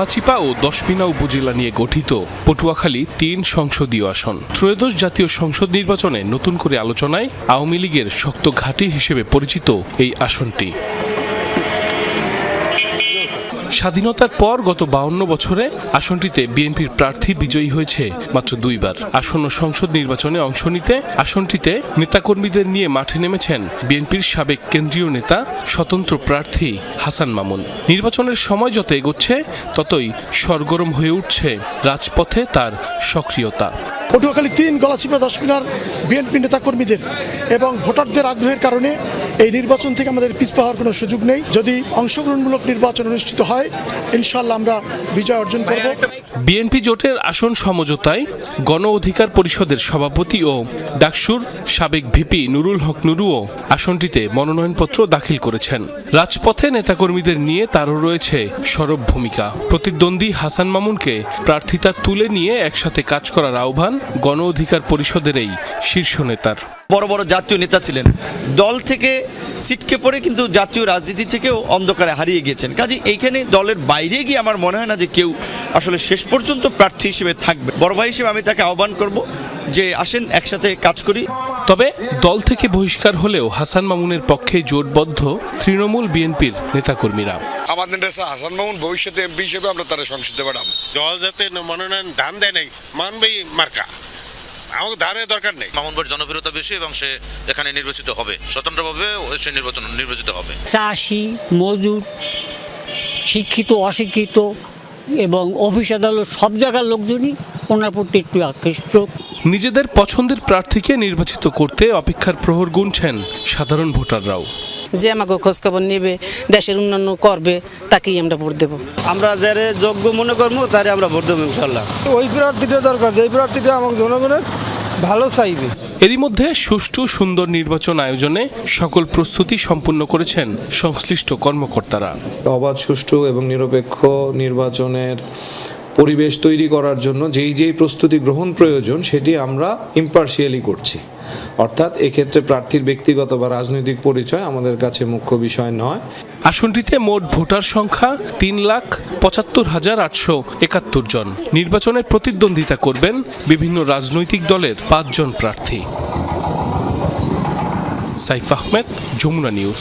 লাচিপা ও দশমিনা উপজেলা নিয়ে গঠিত পটুয়াখালী তিন সংসদীয় আসন। ত্রয়োদশ জাতীয় সংসদ নির্বাচনে নতুন করে আলোচনায় আওয়ামী লীগের শক্ত ঘাঁটি হিসেবে পরিচিত এই আসনটি। স্বাধীনতার পর গত বাউন্ন বছরে আসনটিতে বিএনপির প্রার্থী বিজয়ী হয়েছে মাত্র দুইবার। আসন্ন সংসদ নির্বাচনে অংশ নিতে আসনটিতে নেতাকর্মীদের নিয়ে মাঠে নেমেছেন বিএনপির সাবেক কেন্দ্রীয় নেতা, স্বতন্ত্র প্রার্থী হাসান মামুন। নির্বাচনের সময় যত এগোচ্ছে, ততই সরগরম হয়ে উঠছে রাজপথে তার সক্রিয়তা। পটুয়াখালী তিন গলাচিপা দশমিনার বিএনপি নেতাকর্মীদের এবং ভোটারদের আগ্রহের কারণে এই নির্বাচন থেকে আমাদের পিছপা হওয়ার কোনো সুযোগ নেই। যদি অংশগ্রহণমূলক নির্বাচন অনুষ্ঠিত হয় ইনশাল্লাহ আমরা বিজয় অর্জন করব। বিএনপি জোটের আসন সমঝোতায় গণ অধিকার পরিষদের সভাপতি ও ডাকসুর সাবেক ভিপি নুরুল হক নুরুও আসনটিতে মনোনয়নপত্র দাখিল করেছেন। রাজপথে নেতাকর্মীদের নিয়ে তারও রয়েছে সরব ভূমিকা। প্রতিদ্বন্দ্বী হাসান মামুনকে প্রার্থিতা তুলে নিয়ে একসাথে কাজ করার আহ্বান গণ অধিকার পরিষদের এই শীর্ষ নেতার। বড় বড় জাতীয় নেতা ছিলেন। দল থেকে সিটকে পড়ে কিন্তু জাতীয় রাজনীতি থেকেও অন্ধকারে হারিয়ে গিয়েছেন। কাজে এইখানে দলের বাইরে গিয়ে আমার মনে হয় না যে কেউ আসলে শেষ পর্যন্ত প্রার্থী হিসেবে থাকবে। বড় ভাই হিসেবে আমি তাকে আহ্বান করব যে আসেন একসাথে কাজ করি। তবে দল থেকে বহিষ্কার হলেও হাসান মামুনের পক্ষে জোটবদ্ধ তৃণমূল বিএনপির নেতাকর্মীরা। আমাদের নেতা হাসান মামুন ভবিষ্যতে এমপি হিসেবে আমরা তারা সংসদে পাঠাবো দল যাতে মনোনয়ন ধান দেয় নাই মানবেই মার্কা। আমাকে ধানের দরকার নেই। মামুনবাড়ির জনপ্রিয়তা বেশি এবং সে এখানে নির্বাচিত হবে। স্বতন্ত্রভাবে সে নির্বাচন নির্বাচিত হবে। চাষি মজুর শিক্ষিত অশিক্ষিত এবং অফিস আদালত সব জায়গার লোকজনই ওনার প্রতি একটু আকৃষ্ট। নিজেদের পছন্দের প্রার্থীকে নির্বাচিত করতে অপেক্ষার প্রহর গুনছেন সাধারণ ভোটাররাও। যে আমাকে খোঁজখবর নেবে দেশের উন্নয়ন করবে তাকেই আমরা ভোট দেবো। আমরা যারে যোগ্য মনে করব তারে আমরা ভোট দেবো ইনশাল্লাহ। ওই প্রার্থীটা দরকার যে প্রার্থীটা আমার জনগণের ভালো চাইবে। এরই মধ্যে সুষ্ঠু সুন্দর নির্বাচন আয়োজনে সকল প্রস্তুতি সম্পূর্ণ করেছেন সংশ্লিষ্ট কর্মকর্তারা। অবাধ, সুষ্ঠু এবং নিরপেক্ষ নির্বাচনের পরিবেশ তৈরি করার জন্য যেই যেই প্রস্তুতি গ্রহণ প্রয়োজন সেটি আমরা ইম্পার্শিয়ালি করছি। অর্থাৎ এক্ষেত্রে প্রার্থীর ব্যক্তিগত বা রাজনৈতিক পরিচয় আমাদের কাছে মুখ্য বিষয় নয়। আসনটিতে মোট ভোটার সংখ্যা তিন লাখ পঁচাত্তর হাজার আটশো একাত্তর জন। নির্বাচনে প্রতিদ্বন্দ্বিতা করবেন বিভিন্ন রাজনৈতিক দলের পাঁচজন প্রার্থী। সাইফ আহমেদ, যমুনা নিউজ।